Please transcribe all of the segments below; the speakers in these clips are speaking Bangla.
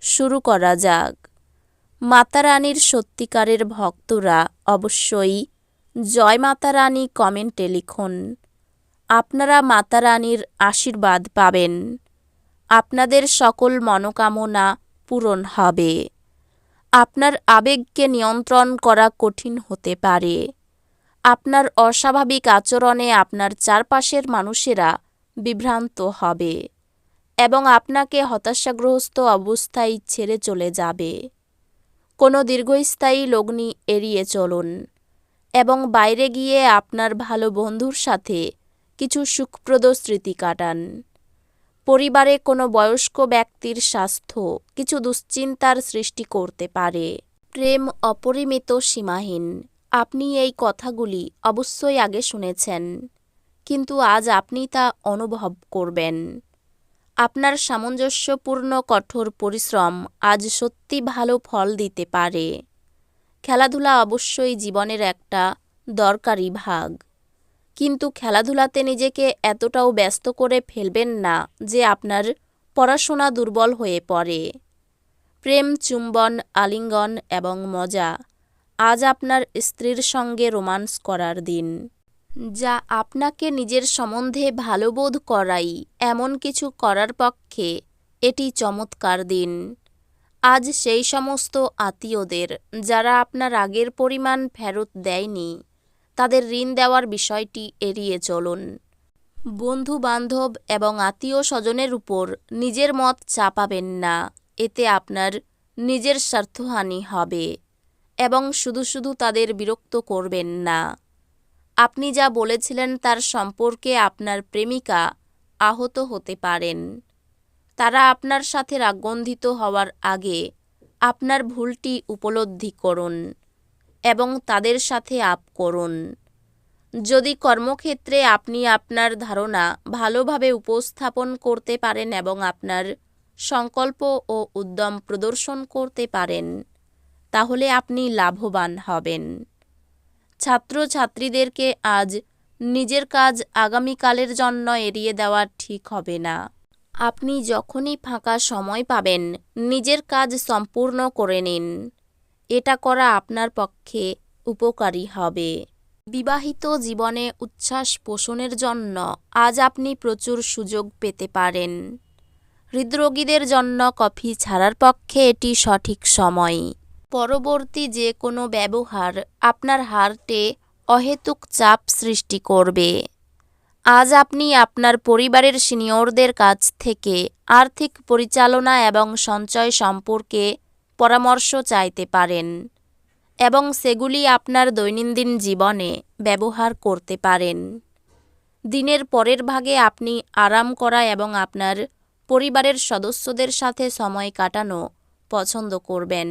শুরু করা যাক। মাতা রানীর সত্যিকারের ভক্তরা অবশ্যই জয় মাতা রানী কমেন্টে লিখুন। আপনারা মাতা রানীর আশীর্বাদ পাবেন। আপনাদের সকল মনোকামনা পূরণ হবে। আপনার আবেগকে নিয়ন্ত্রণ করা কঠিন হতে পারে। আপনার অস্বাভাবিক আচরণে আপনার চারপাশের মানুষেরা বিভ্রান্ত হবে। এবং আপনাকে হতাশাগ্রস্ত অবস্থায় ছেড়ে চলে যাবে। কোনো দীর্ঘস্থায়ী লগ্নি এড়িয়ে চলুন এবং বাইরে গিয়ে আপনার ভালো বন্ধুর সাথে কিছু সুখপ্রদ স্মৃতি কাটান। পরিবারে কোনো বয়স্ক ব্যক্তির স্বাস্থ্য কিছু দুশ্চিন্তার সৃষ্টি করতে পারে। প্রেম অপরিমিত সীমাহীন, আপনি এই কথাগুলি অবশ্যই আগে শুনেছেন, কিন্তু আজ আপনি তা অনুভব করবেন। আপনার সামঞ্জস্যপূর্ণ কঠোর পরিশ্রম আজ সত্যি ভালো ফল দিতে পারে। খেলাধুলা অবশ্যই জীবনের একটা দরকারি ভাগ। কিন্তু খেলাধুলাতে নিজেকে এতটাও ব্যস্ত করে ফেলবেন না যে আপনার পড়াশোনা দুর্বল হয়ে পড়ে। প্রেম, চুম্বন, আলিঙ্গন এবং মজা আজ আপনার স্ত্রীর সঙ্গে রোমান্স করার দিন। যা আপনাকে নিজের সম্বন্ধে ভালো বোধ করাই। এমন কিছু করার পক্ষে এটি চমৎকার দিন। আজ সেই সমস্ত আত্মীয়দের, যারা আপনার আগের পরিমাণ ফেরত দেয়নি, তাদের ঋণ দেওয়ার বিষয়টি এড়িয়ে চলুন। বন্ধু বান্ধব এবং আত্মীয় স্বজনের উপর নিজের মত চাপাবেন না, এতে আপনার নিজের স্বার্থহানি হবে এবং শুধু শুধু তাদের বিরক্ত করবেন না। আপনি যা বলেছিলেন তার সম্পর্কে আপনার প্রেমিকা আহত হতে পারেন। তারা আপনার সাথে রাগগন্ধিত হওয়ার আগে আপনার ভুলটি উপলব্ধি করুন এবং তাদের সাথে আপ করুন। যদি কর্মক্ষেত্রে আপনি আপনার ধারণা ভালোভাবে উপস্থাপন করতে পারেন এবং আপনার সংকল্প ও উদ্যম প্রদর্শন করতে পারেন, তাহলে আপনি লাভবান হবেন। ছাত্রছাত্রীদেরকে আজ নিজের কাজ আগামীকালের জন্য এড়িয়ে দেওয়া ঠিক হবে না। আপনি যখনই ফাঁকা সময় পাবেন, নিজের কাজ সম্পূর্ণ করে নিন। এটা করা আপনার পক্ষে উপকারী হবে। বিবাহিত জীবনে উচ্ছ্বাস পোষণের জন্য আজ আপনি প্রচুর সুযোগ পেতে পারেন। হৃদরোগীদের জন্য কফি ছাড়ার পক্ষে এটি সঠিক সময়। পরবর্তী যে কোনো ব্যবহার আপনার হার্টে অহেতুক চাপ সৃষ্টি করবে। আজ আপনি আপনার পরিবারের সিনিয়রদের কাছ থেকে আর্থিক পরিচালনা এবং সঞ্চয় সম্পর্কে পরামর্শ চাইতে পারেন এবং সেগুলি আপনার দৈনন্দিন জীবনে ব্যবহার করতে পারেন। দিনের পরের ভাগে আপনি আরাম করা এবং আপনার পরিবারের সদস্যদের সাথে সময় কাটানো পছন্দ করবেন।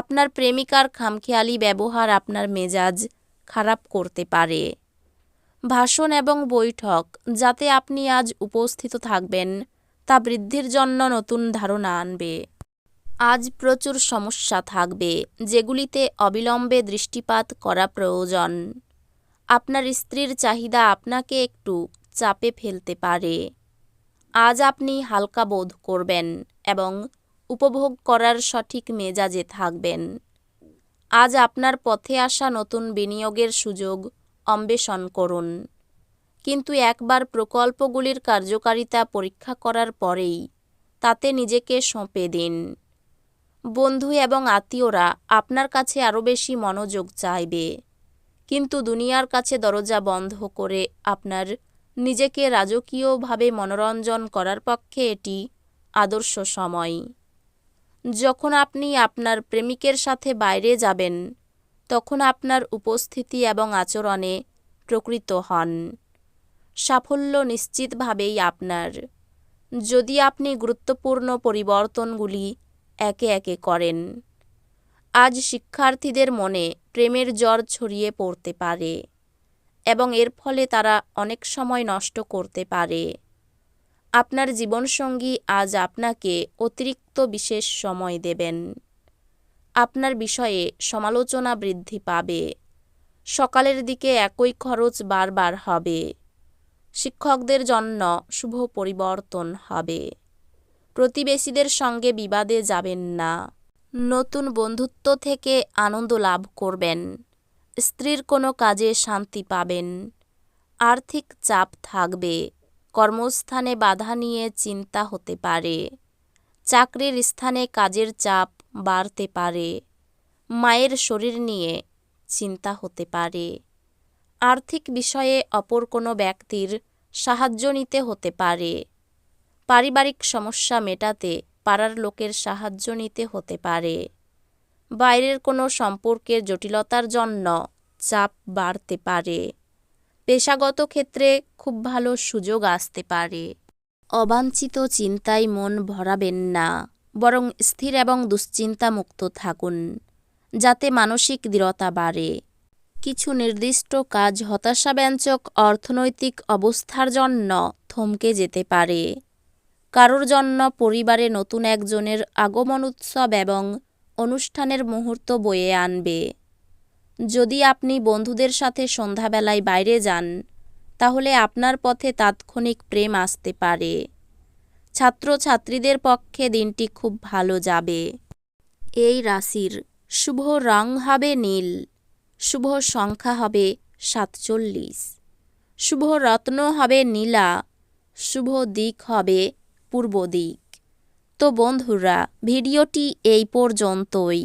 আপনার প্রেমিকার খামখেয়ালি ব্যবহার আপনার মেজাজ খারাপ করতে পারে। ভাষণ এবং বৈঠক, যাতে আপনি আজ উপস্থিত থাকবেন, তা বৃদ্ধির জন্য নতুন ধারণা আনবে। আজ প্রচুর সমস্যা থাকবে, যেগুলিতে অবিলম্বে দৃষ্টিপাত করা প্রয়োজন। আপনার স্ত্রীর চাহিদা আপনাকে একটু চাপে ফেলতে পারে। আজ আপনি হালকা বোধ করবেন এবং উপভোগ করার সঠিক মেজাজে থাকবেন। আজ আপনার পথে আসা নতুন বিনিয়োগের সুযোগ অন্বেষণ করুন। কিন্তু একবার প্রকল্পগুলির কার্যকারিতা পরীক্ষা করার পরেই তাতে নিজেকে সঁপে দিন। বন্ধু এবং আত্মীয়রা আপনার কাছে আরও বেশি মনোযোগ চাইবে। কিন্তু দুনিয়ার কাছে দরজা বন্ধ করে আপনার নিজেকে রাজকীয়ভাবে মনোরঞ্জন করার পক্ষে এটি আদর্শ সময়। যখন আপনি আপনার প্রেমিকের সাথে বাইরে যাবেন, তখন আপনার উপস্থিতি এবং আচরণে প্রকৃত হন। সাফল্য নিশ্চিতভাবেই আপনার। যদি আপনি গুরুত্বপূর্ণ পরিবর্তনগুলি একে একে করেন, আজ শিক্ষার্থীদের মনে প্রেমের জ্বর ছড়িয়ে পড়তে পারে এবং এর ফলে তারা অনেক সময় নষ্ট করতে পারে। আপনার জীবনসঙ্গী আজ আপনাকে অতিরিক্ত বিশেষ সময় দেবেন। আপনার বিষয়ে সমালোচনা বৃদ্ধি পাবে। সকালের দিকে একই খরচ বারবার হবে। শিক্ষকদের জন্য শুভ পরিবর্তন হবে। প্রতিবেশীদের সঙ্গে বিবাদে যাবেন না। নতুন বন্ধুত্ব থেকে আনন্দ লাভ করবেন। স্ত্রীর কোনো কাজে শান্তি পাবেন। আর্থিক চাপ থাকবে। কর্মস্থানে বাধা নিয়ে চিন্তা হতে পারে। চাকরির স্থানে কাজের চাপ বাড়তে পারে। মায়ের শরীর নিয়ে চিন্তা হতে পারে। আর্থিক বিষয়ে অপর কোনো ব্যক্তির সাহায্য নিতে হতে পারে। পারিবারিক সমস্যা মেটাতে পাড়ার লোকের সাহায্য নিতে হতে পারে। বাইরের কোনো সম্পর্কের জটিলতার জন্য চাপ বাড়তে পারে। পেশাগত ক্ষেত্রে খুব ভালো সুযোগ আসতে পারে। অবাঞ্ছিত চিন্তায় মন ভরাবেন না, বরং স্থির এবং দুশ্চিন্তামুক্ত থাকুন, যাতে মানসিক দৃঢ়তা বাড়ে। কিছু নির্দিষ্ট কাজ হতাশাব্যঞ্জক অর্থনৈতিক অবস্থার জন্য থমকে যেতে পারে। কারোর জন্য পরিবারে নতুন একজনের আগমন উৎসব এবং অনুষ্ঠানের মুহূর্ত বয়ে আনবে। যদি আপনি বন্ধুদের সাথে সন্ধ্যাবেলায় বাইরে যান, তাহলে আপনার পথে তাৎক্ষণিক প্রেম আসতে পারে। ছাত্রছাত্রীদের পক্ষে দিনটি খুব ভালো যাবে। এই রাশির শুভ রং হবে নীল, শুভ সংখ্যা হবে সাতচল্লিশ, শুভ রত্ন হবে নীলা, শুভ দিক হবে পূর্ব দিক। তো বন্ধুরা, ভিডিওটি এই পর্যন্তই।